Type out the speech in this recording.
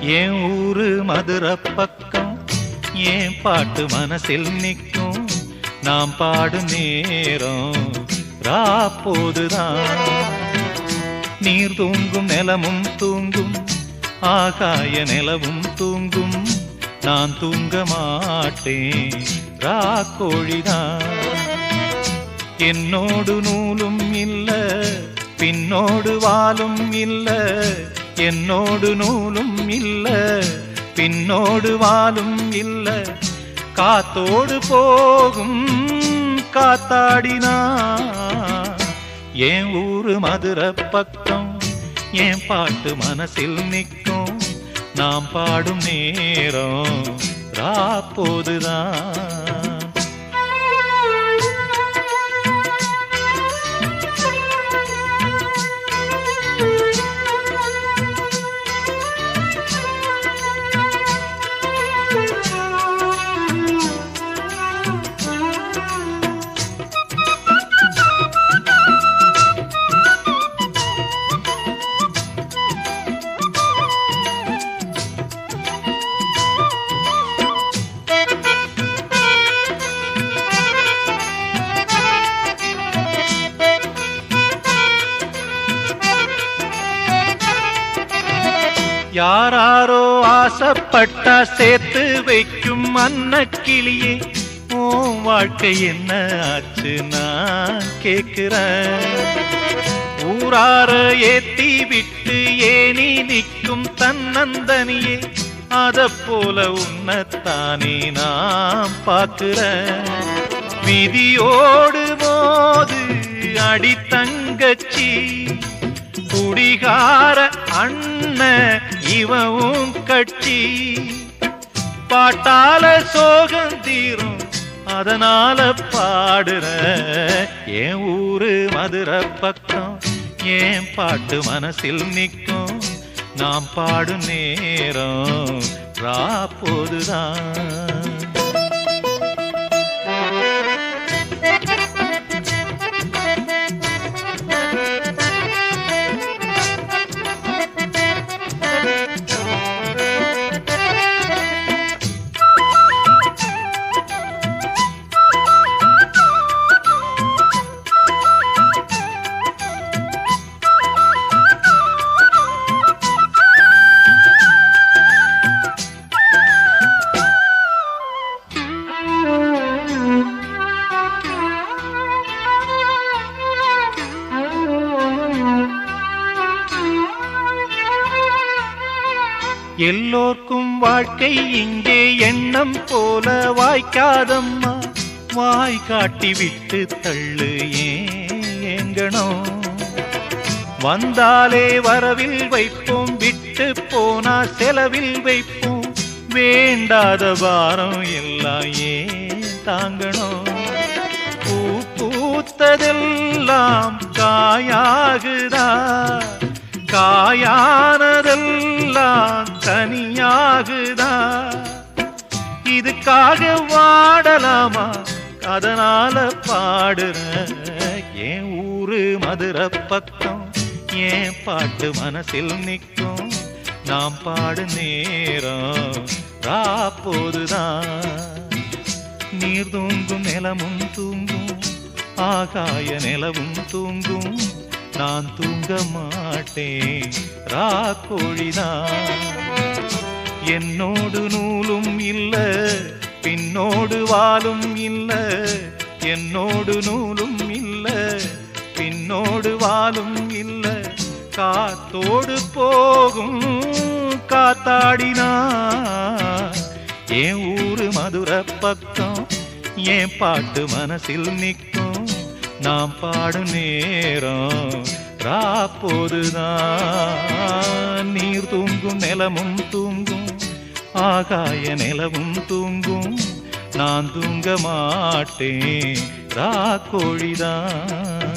என் ஊரு மதுரை பக்கம் என் பாட்டு மனசில் நிற்கும். நாம் பாடும் நேரம் ராப்போதுதான் நீர் தூங்கும் நிலமும் தூங்கும் ஆகாய நிலவும் தூங்கும். நான் தூங்க மாட்டேன் ரா கோழிதான். என்னோடு நூலும் இல்ல பின்னோடு வாலும் இல்லை. என்னோடு நூலும் இல்ல பின்னோடு வாலும் இல்ல. காத்தோடு போகும் காத்தாடினா என் ஊரு மதுரை பக்கம் என் பாட்டு மனசில் நிற்கும். நாம் பாடும் நேரம் ராப்போதுதான். யாராரோ ஆசைப்பட்டா சேர்த்து வைக்கும் அன்ன கிளியே ஓ வாழ்க்கை என்ன ஆச்சு நான் கேட்கிறேன். ஊரார ஏத்தி விட்டு ஏனி நிற்கும் தன்னந்தனியே. அத போல உன்னத்தானே நான் பார்க்கிறேன். விதியோடு மோது அடி தங்கச்சி குடிகார அண்ண இவவும் கட்டி பாட்டால சோகம் தீரும் அதனால பாடுற. என் ஊரு மதுரை பக்கம் ஏன் பாட்டு மனசில் நிற்கும். நாம் பாடும் நேரம் ராப்போதுதான். எல்லோர்க்கும் வாழ்க்கை இங்கே எண்ணம் போல வாய்க்காதம்மா. வாய் காட்டி விட்டு தள்ளு ஏங்கணும் வந்தாலே வரவில் வைப்போம் விட்டு போனா செலவில் வைப்போம். வேண்டாத வாரம் எல்லாம் ஏன் தாங்கணும் பூ பூத்ததெல்லாம் காயாகுதா? காயானதெல்லாம் உனக்காக வாடலாமா? அதனால பாடுற என் ஊரு மதுரை பக்கம் என் பாட்டு மனசில் நிற்கும். நாம் பாடு நேரம் ராப்போதுதான் நீர் தூங்கும் நிலமும் தூங்கும் ஆகாய நிலவும் தூங்கும். நான் தூங்க மாட்டேன் ராக்கோழிதான் என்னோடு நூலும் இல்லை பின்னோடு வாலும் இல்ல என்னோடு நூலும் இல்ல பின்னோடு வாலும் இல்ல. காத்தோடு போகும் காத்தாடினா. என் ஊரு மதுரை பக்கம் என் பாட்டு மனசில் நிற்கும். நாம் பாடும் நேரம் ராப்போதுதான் நீர் தூங்கும் நிலமும் தூங்கும் ஆகாய நிலவும் தூங்கும். நான் தூங்க மாட்டேன். ராக்கோழிதான்.